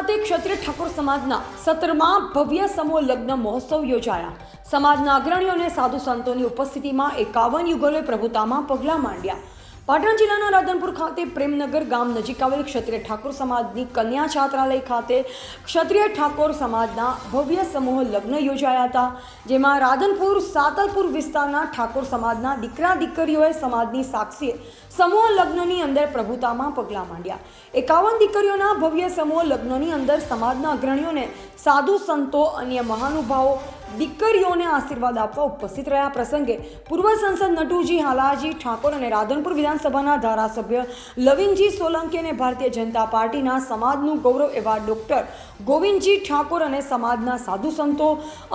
ખાતે ક્ષત્રિય ઠાકોર સમાજના સત્રમાં ભવ્ય સમૂહ લગ્ન મહોત્સવ યોજાયા. સમાજના અગ્રણીઓ અને સાધુ સંતોની ઉપસ્થિતિમાં એકાવન યુગલોએ પ્રભુતામાં પગલાં માંડ્યા. પાટણ જિલ્લાના રાધનપુર ખાતે પ્રેમનગર ગામ નજીક આવેલ ક્ષત્રિય ઠાકોર સમાજની કન્યા છાત્રાલય ખાતે ક્ષત્રિય ઠાકોર સમાજના ભવ્ય સમૂહ લગ્ન યોજાયા હતા, જેમાં રાધનપુર, સાતલપુર વિસ્તારના ઠાકોર સમાજના દીકરા દીકરીઓએ સમાજની સાક્ષીએ સમૂહ લગ્નની અંદર પ્રભુતામાં પગલાં માંડ્યા. એકાવન દીકરીઓના ભવ્ય સમૂહ લગ્નની અંદર સમાજના અગ્રણીઓને સાધુ સંતો, અન્ય મહાનુભાવો દીકરીઓને આશીર્વાદ આપવા ઉપસ્થિત રહ્યા પ્રસંગે પૂર્વ સંસદ નટુજી હાલાજી ઠાકોર અને રાધનપુર વિધાનસભાના ધારાસભ્ય લવિનજી સોલંકી અને ભારતીય જનતા પાર્ટીના સમાજનું ગૌરવ એવા ડૉક્ટર ગોવિંદજી ઠાકોર અને સમાજના સાધુ સંતો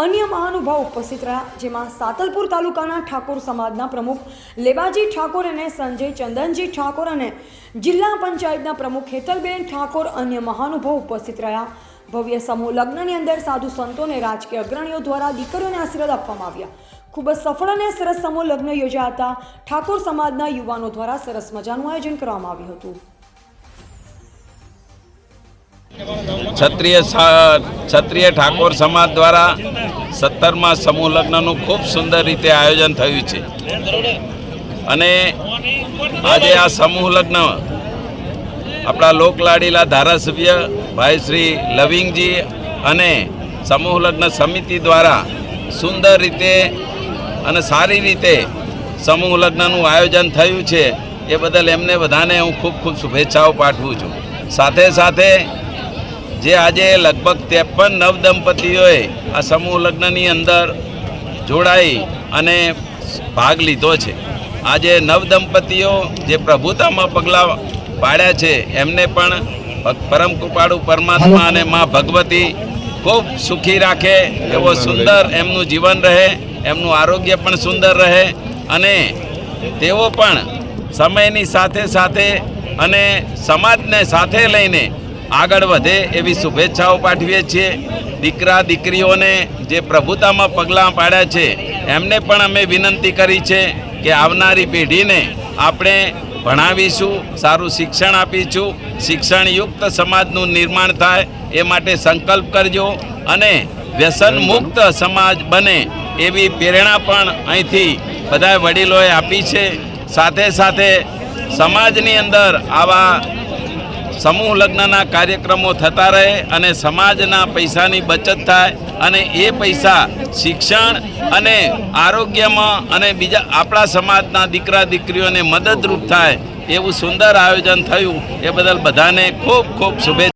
અન્ય મહાનુભાવ ઉપસ્થિત રહ્યા. જેમાં સાતલપુર તાલુકાના ઠાકોર સમાજના પ્રમુખ લેબાજી ઠાકોર અને સંજય ચંદનજી ઠાકોર અને જિલ્લા પંચાયતના પ્રમુખ હેતલબેન ઠાકોર અન્ય મહાનુભાવ ઉપસ્થિત રહ્યા. ભવ્ય સમૂહ લગ્નની અંદર સાધુ સંતોને રાજકીય અગ્રણીઓ દ્વારા દીકરીઓને આશીર્વાદ આપવામાં આવ્યા. ખૂબ જ સફળ અને સરસ સમૂહ લગ્ન યોજાયા હતા. ઠાકોર સમાજના યુવાનો દ્વારા સરસ મજાનું આયોજન કરવામાં આવ્યું હતું. ક્ષત્રિય ક્ષત્રિય ઠાકોર સમાજ દ્વારા સત્તરમાં સમૂહ લગ્નનું ખૂબ સુંદર રીતે આયોજન થયું છે. અને આજે આ સમૂહ લગ્ન આપણા લોકલાડીલા ધારાસભ્ય ભાઈ શ્રી લવિંગજી અને સમૂહ લગ્ન સમિતિ દ્વારા સુંદર રીતે અને સારી રીતે સમૂહ લગ્નનું આયોજન થયું છે. એ બદલ એમને બધાને હું ખૂબ ખૂબ શુભેચ્છાઓ પાઠવું છું. સાથે સાથે જે આજે લગભગ ત્રેપન નવદંપતિઓએ આ સમૂહ લગ્નની અંદર જોડાઈ અને ભાગ લીધો છે. આજે નવદંપતિઓ જે પ્રભુતામાં પગલાં પાડ્યા છે, એમને પણ પરમ કૃપાળુ પરમાત્મા અને મા ભગવતી ખૂબ સુખી રાખે એવો સુંદર એમનું જીવન રહે એમનું આરોગ્ય પણ સુંદર રહે અને તેઓ પણ સમયની સાથે સાથે અને સમાજને સાથે લઈને આગળ વધે એવી શુભેચ્છાઓ પાઠવીએ છીએ. દીકરા દીકરીઓને જે પ્રભુતામાં પગલાં પાડ્યા છે એમને પણ અમે વિનંતી કરી છે કે આવનારી પેઢીને આપણે ભણાવીશું સારું શિક્ષણ આપીશું શિક્ષણયુક્ત સમાજનું નિર્માણ થાય એ માટે સંકલ્પ કરજો અને વ્યસન મુક્ત સમાજ બને એવી પ્રેરણા પણ અહીંથી બધા વડીલોએ આપી છે. સાથે સાથે સમાજની અંદર આવા સમૂહ લગ્નના કાર્યક્રમો થતા રહે અને સમાજના પૈસાની બચત થાય અને એ પૈસા શિક્ષણ અને આરોગ્યમાં અને બીજા આપણા સમાજના દીકરા દીકરીઓને મદદરૂપ થાય એવું સુંદર આયોજન થયું. એ બદલ બધાને ખૂબ ખૂબ શુભેચ્છા